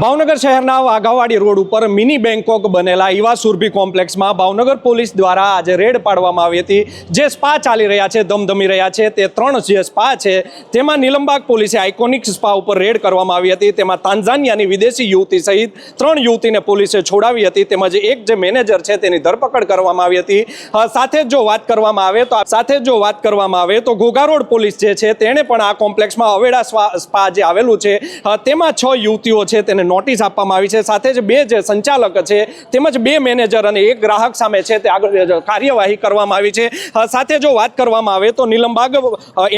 ભાવનગર શહેરના વાઘાવાડી રોડ ઉપર mini Bangkok બનેલા ઈવા સુરભી કોમ્પ્લેક્સમાં ભાવનગર પોલીસ દ્વારા આજે રેડ પાડવામાં આવી હતી. જે સ્પા ચાલી રહ્યા છે, ધમધમી રહ્યા છે, તે ત્રણ જે સ્પા છે, તેમાં નીલમબાગ પોલીસે આઇકોનિક સ્પા ઉપર રેડ કરવામાં આવી હતી. તેમાં તાંઝાનિયાની વિદેશી યુવતી સહિત ત્રણ યુવતીને પોલીસે છોડાવી હતી. તેમજ એક જે મેનેજર છે, તેની ધરપકડ કરવામાં આવી હતી. સાથે જ જો વાત કરવામાં આવે તો સાથે જ વાત કરવામાં આવે તો ઘોઘા રોડ પોલીસ જે છે, તેણે પણ આ કોમ્પ્લેક્સમાં અવેડા સ્પા જે આવેલું છે તેમાં છ યુવતીઓ છે, તેને નોટિસ આપવામાં આવી છે. સાથે જ બે જે સંચાલક છે, તેમજ બે મેનેજર અને એક ગ્રાહક સામે છે તે આગળ કાર્યવાહી કરવામાં આવી છે. સાથે જો વાત કરવામાં આવે તો Nilambaug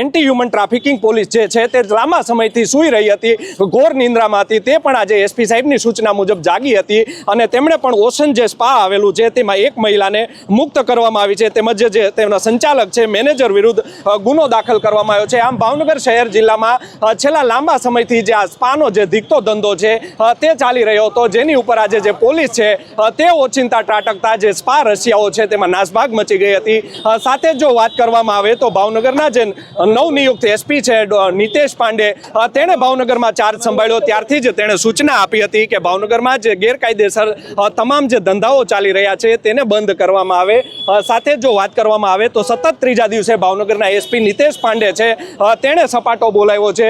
anti human trafficking police જે છે તે લાંબા સમયથી સૂઈ રહી હતી, ઘોર નિંદ્રામાં હતી. તે પણ આજે એસપી સાહેબની સૂચના મુજબ જાગી હતી અને તેમણે પણ ઓશન જે સ્પા આવેલું છે તેમાં એક મહિલાને મુક્ત કરવામાં આવી છે. તેમજ જે તેમના સંચાલક છે, મેનેજર વિરુદ્ધ ગુનો દાખલ કરવામાં આવ્યો છે. આમ ભાવનગર શહેર જિલ્લામાં છેલ્લા લાંબા સમયથી જે આ સ્પાનો જે ધીકતો ધંધો છે તે ચાલી રહ્યો હતો. જેની ઉપર આજે જે પોલીસ છે તે ઓચિંતા ત્રાટકતા જે સ્પા રશિયાઓ છે, તેમાં નાસભાગ મચી ગઈ હતી. સાથે જ વાત કરવામાં આવે તો ભાવનગરના જે નવનિયુક્ત એસપી છે નિતેશ પાંડે તેણે ભાવનગરમાં ચાર્જ સંભાળ્યો. ત્યારથી જ તેણે સૂચના આપી હતી કે ભાવનગરમાં જે ગેરકાયદેસર તમામ જે ધંધાઓ ચાલી રહ્યા છે, તેને બંધ કરવામાં આવે. સાથે જો વાત કરવામાં આવે તો સતત ત્રીજા દિવસે ભાવનગરના એસપી નિતેશ પાંડે છે તેણે સપાટો બોલાવ્યો છે.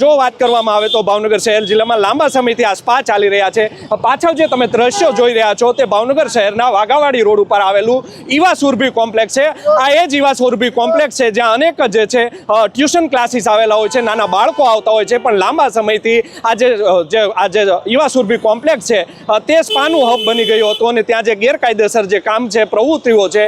જો વાત કરવામાં આવે તો ભાવનગર શહેર જિલ્લામાં લાંબા સમયથી આ સ્પા ચાલી રહ્યા છે. પાછળ જે તમે દ્રશ્યો જોઈ રહ્યા છો તે ભાવનગર શહેરના વાઘાવાડી રોડ ઉપર આવેલું ઈવા સુરભી કોમ્પ્લેક્સ છે. આ એ જ ઈવા સુરભી કોમ્પ્લેક્સ છે જ્યાં અનેક જે છે ટ્યુશન ક્લાસીસ આવેલા હોય છે નાના બાળકો આવતા હોય છે પણ લાંબા સમયથી આજે જે અ, જે આ જે ઈવા સુરભી કોમ્પ્લેક્સ છે તે સ્પાનું હબ બની ગયું હતું અને ત્યાં જે ગેરકાયદેસર જે કામ છે પ્રવૃત્તિઓ છે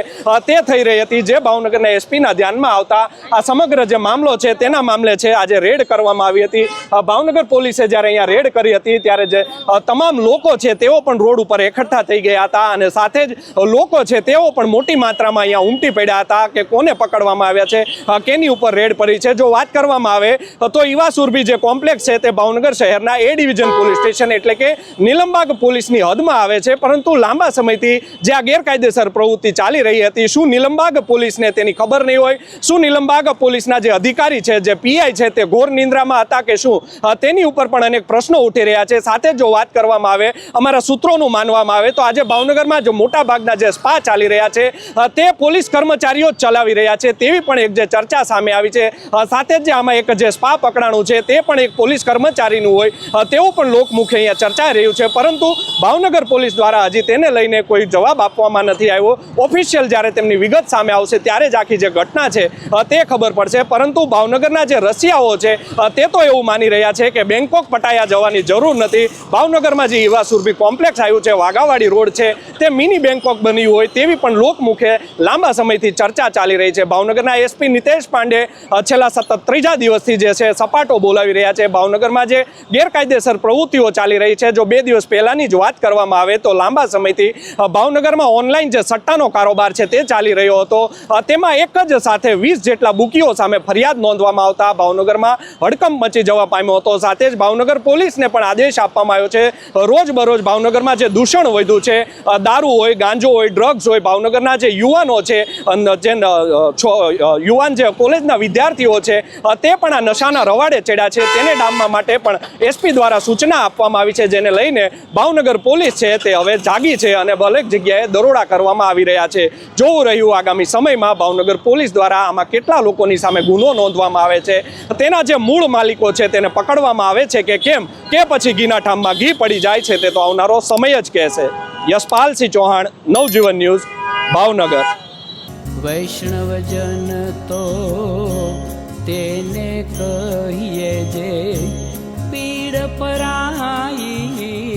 તે થઈ રહી હતી જે ભાવનગરના એસપીના ધ્યાનમાં આવતા આ સમગ્ર જે મામલો છે તેના મામલે છે આજે રેડ કરવામાં આવી હતી. ભાવનગર પોલીસે જ્યારે અહીંયા રેડ કરી હતી ત્યારે જે તમામ લોકો છે તેઓ પણ રોડ ઉપર એકઠા થઈ ગયા હતા અને સાથે જ લોકો છે તેઓ પણ મોટી માત્રામાં અહીંયા ઉમટી પડ્યા હતા કે કોને પકડવામાં આવ્યા છે કેની ઉપર રેડ પડી છે. જો વાત કરવામાં આવે તો ઈવા સુરભી જે કોમ્પ્લેક્સ છે તે ભાવનગર શહેરના એ ડિવિઝન પોલીસ સ્ટેશન એટલે કે નિલંબાગ પોલીસની હદમાં આવે છે. પરંતુ લાંબા સમયથી જે આ ગેરકાયદેસર પ્રવૃત્તિ ચાલી રહી હતી, શું નિલંબાગ પોલીસને તેની ખબર નહીં હોય? શું નિલંબાગ પોલીસના જે અધિકારી છે, જે પીઆઈ છે તે ઘોર નિંદ્રામાં હતા કે શું? તેની ઉપર પણ અનેક પ્રશ્નો ઉઠી રહ્યા છે. સાથે જો વાત કરવામાં આવે, અમારા સૂત્રોનું માનવામાં આવે, તો આજે ભાવનગરમાં જે મોટા ભાગના જે સ્પા ચાલી રહ્યા છે તે પોલીસ કર્મચારીઓ જ ચલાવી રહ્યા છે. તેવી પણ એક જે ચર્ચા સામે આવી છે. સાથે જ જે આમાં એક જે સ્પા પકડાણું છે, તે પણ એક પોલીસ કર્મચારીનું હોય તેવું પણ લોકમુખે અહીંયા ચર્ચાઈ રહ્યું છે. પરંતુ ભાવનગર પોલીસ દ્વારા હજી તેને લઈને કોઈ જવાબ આપવામાં નથી આવ્યો. ઓફિશિયલ જ્યારે તેમની વિગત સામે આવશે, ત્યારે જ આખી જે ઘટના છે તે ખબર પડશે. પરંતુ ભાવનગરના જે રશિયાઓ છે તે તો એવું માની રહ્યા છે કે બેંકોક પટાયા જવાની જરૂર નથી. ભાવનગરમાં જે ઈવા સુરભી કોમ્પ્લેક્સ આવ્યું છે, વાઘાવાડી રોડ છે, તે મિની બેંકોક બન્યું હોય તેવી પણ લોકમુખે લાંબા સમયથી ચર્ચા ચાલી રહી છે. ભાવનગરના એસપી નિતેશ પાંડે છેલ્લા સતત ત્રીજા દિવસથી જે છે, સપાટો બોલાવી રહ્યા છે. ભાવનગરમાં જે ગેરકાયદેસર પ્રવૃત્તિઓ ચાલી રહી છે, જો બે દિવસ પહેલાંની જ વાત કરવામાં આવે તો લાંબા સમયથી ભાવનગરમાં ઓનલાઈન જે સટ્ટાનો કારોબાર છે, તે ચાલી રહ્યો હતો. તેમાં એક જ સાથે વીસ જેટલા બુકીઓ સામે ફરિયાદ નોંધવામાં આવતા ભાવનગરમાં હડકંપ મચી જવા પામ્યો હતો. સાથે જ ભાવનગર પોલીસને પણ આદેશ આપવામાં આવ્યો છે. રોજ બરોજ ભાવનગરમાં જે દૂષણ વધ્યું છે દારૂ હોય, ગાંજો હોય ડ્રગ્સ હોય, ભાવનગરના જે યુવાનો છે જે યુવાન જે કોલેજના વિદ્યાર્થીઓ છે તે પણ આ નશાના રવાડે ચડ્યા છે. તેને ડામવા માટે પણ એસપી દ્વારા સૂચના આપવામાં આવી છે, જેને લઈને ભાવનગર પોલીસ છે તે હવે જાગી છે અને અનેક જગ્યાએ દરોડા કરવામાં આવી રહ્યા છે. જોવું રહ્યું આગામી સમયમાં ભાવનગર પોલીસ દ્વારા આમાં કેટલા લોકોની સામે ગુનો નોંધવામાં આવે છે. તેના જે મૂળ માલિકો છે તેને પકડવામાં આવે છે કે કેમ? કે પછી ઘીના ઠામમાં ઘી પડી જાય છે તે તો આવનારો સમય જ કહેશે. યશપાલસિંહ ચૌહાણ, નવજીવન ન્યૂઝ, ભાવનગર. વૈષ્ણવજન તો તેને કહીએ જે પીડ પરાઈ